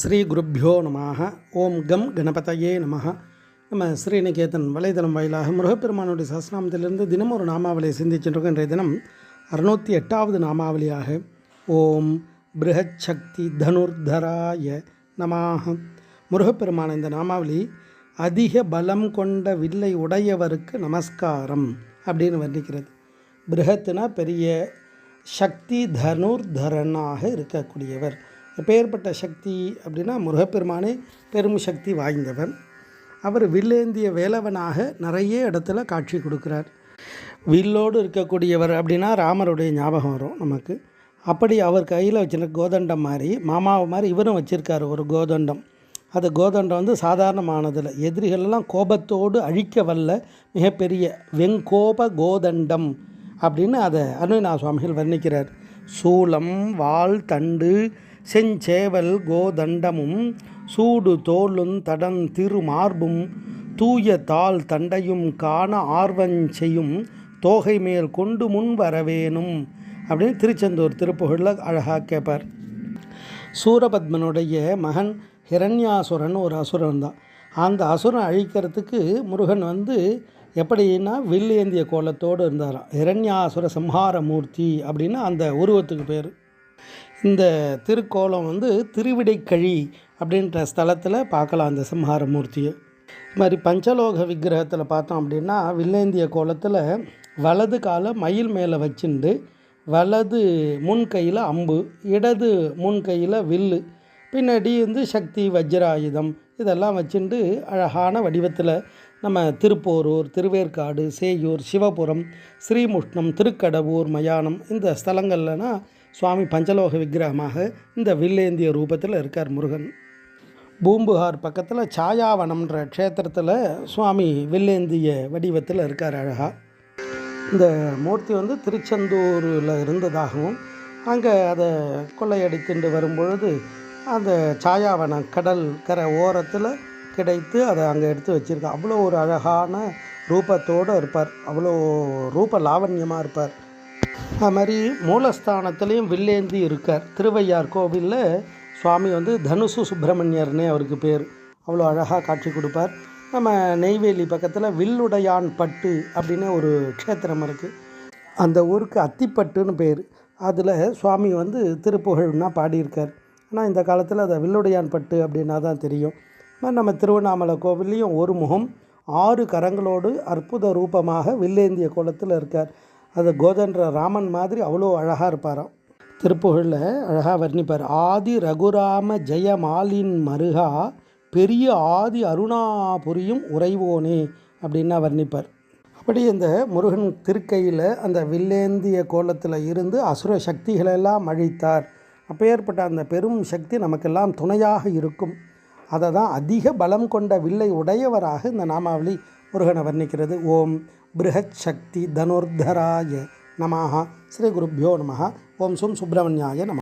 ஸ்ரீ குருப்பியோ நம ஓம் கம் கணபதையே நமக நம்ம ஸ்ரீநிகேதன் வலைதளம் வாயிலாக முருகப்பெருமானுடைய சஸ்நாமத்திலிருந்து தினம் ஒரு நாமாவளியை சிந்திச்சுருக்கோம் இன்றைய தினம் அறுநூற்றி எட்டாவது நாமாவளியாக. ஓம் பிருஹத் சக்தி தனுர்தராய நமாக முருகப்பெருமான இந்த நாமாவளி அதிக பலம் கொண்ட வில்லை உடையவருக்கு நமஸ்காரம் அப்படின்னு வர்ணிக்கிறது. பிருகத்துனா பெரிய சக்தி தனுர்தரனாக இருக்கக்கூடியவர். எப்பேற்பட்ட சக்தி அப்படின்னா முருகப்பெருமானே பெரும் சக்தி வாய்ந்தவன். அவர் வில்லேந்திய வேலவனாக நிறைய இடத்துல காட்சி கொடுக்குறார். வில்லோடு இருக்கக்கூடியவர் அப்படின்னா ராமருடைய ஞாபகம் வரும் நமக்கு. அப்படி அவர் கையில் வச்சிருக்க கோதண்டம் மாதிரி மாமாவை மாதிரி இவரும் வச்சுருக்காரு ஒரு கோதண்டம். அது கோதண்டம் வந்து சாதாரணமானதில் எதிரிகளெல்லாம் கோபத்தோடு அழிக்க வல்ல மிகப்பெரிய வெங்கோப கோதண்டம். அப்படின்னு அதை அருணா சுவாமிகள் வர்ணிக்கிறார். சூலம் வால் தண்டு செஞ்சேவல் கோதண்டமும் சூடு தோலும் தடன் திருமார்பும் தூய தாள் தண்டையும் காண ஆர்வஞ்செய்யும் தோகை மேல் கொண்டு முன் வரவேணும் அப்படின்னு திருச்செந்தூர் திருப்புகழில் அழகாக கேட்பார் சூரபத்மனுடைய மகன் ஹிரண்யாசுரன் ஒரு அசுரன் தான். அந்த அசுரன் அழிக்கிறதுக்கு முருகன் வந்து எப்படின்னா வில் ஏந்திய கோலத்தோடு இருந்தாராம். இரண்யாசுர சம்ஹார மூர்த்தி அப்படின்னு அந்த உருவத்துக்கு பேர். இந்த திருக்கோலம் வந்து திருவிடைக்கழி அப்படின்ற ஸ்தலத்தில் பார்க்கலாம் அந்த சம்ஹார மூர்த்தியை. இது மாதிரி பஞ்சலோக விக்கிரகத்தில் பார்த்தோம் அப்படின்னா வில்லேந்திய கோலத்தில் வலது காலை மயில் மேலே வச்சுண்டு வலது முன் கையில் அம்பு இடது முன் கையில் வில்லு பின்னாடி வந்து சக்தி வஜ்ராயுதம் இதெல்லாம் வச்சுட்டு அழகான வடிவத்தில் நம்ம திருப்போரூர் திருவேற்காடு சேயூர் சிவபுரம் ஸ்ரீமுஷ்ணம் திருக்கடவூர் மயானம் இந்த ஸ்தலங்கள்லனா சுவாமி பஞ்சலோக விக்கிரகமாக இந்த வில்லேந்திய ரூபத்தில் இருக்கார் முருகன். பூம்புகார் பக்கத்தில் சாயாவனம்ன்ற க்ஷேத்திரத்தில் சுவாமி வில்லேந்திய வடிவத்தில் இருக்கார் அழகாக இந்த மூர்த்தி வந்து திருச்செந்தூரில் இருந்ததாகவும் அங்கே அதை கொள்ளையடித்துண்டு வரும்பொழுது அந்த சாயாவனம் கடல் கரை ஓரத்தில் கிடைத்து அதை அங்கே எடுத்து வச்சுருக்கான் அவ்வளோ ஒரு அழகான ரூபத்தோடு இருப்பார். அவ்வளோ ரூப லாவண்யமாக இருப்பார். அது மாதிரி மூலஸ்தானத்துலேயும் வில்லேந்தி இருக்கார். திருவையார் கோவிலில் சுவாமி வந்து தனுசு சுப்பிரமணியர்னே அவருக்கு பேர். அவ்வளோ அழகாக காட்சி கொடுப்பார். நம்ம நெய்வேலி பக்கத்தில் வில்லுடையான் பட்டு அப்படின்னு ஒரு க்ஷேத்திரம் இருக்குது அந்த ஊருக்கு அத்திப்பட்டுன்னு பேர். அதில் சுவாமி வந்து திருப்புகழ்னா பாடியிருக்கார். ஆனால் இந்த காலத்தில் அதை வில்லுடையான் பட்டு அப்படின்னா தான் தெரியும். நம்ம திருவண்ணாமலை கோவில்லையும் ஒரு முகம் ஆறு கரங்களோடு அற்புத ரூபமாக வில்லேந்திய கோலத்தில் இருக்கார். அது கோதன்ற ராமன் மாதிரி அவ்வளோ அழகாக இருப்பாராம். திருப்புகழில் அழகாக வர்ணிப்பார். ஆதி ரகுராம ஜெயமாலின் மருகா பெரிய ஆதி அருணாபுரியும் உறைவோனே அப்படின்னா வர்ணிப்பார். அப்படி இந்த முருகன் திருக்கையில் அந்த வில்லேந்திய கோலத்தில் இருந்து அசுர சக்திகளெல்லாம் அழித்தார். அப்பேற்பட்ட அந்த பெரும் சக்தி நமக்கெல்லாம் துணையாக இருக்கும். அதை தான் அதிக பலம் கொண்ட வில்லை உடையவராக இந்த நாமாவளி முருகனை வர்ணிக்கிறது. ஓம் பிருஹத் சக்தி தனுர்தராய நமாக ஸ்ரீ குருப்பியோ நமஹா. ஓம் சும் சுப்பிரமணியாய நம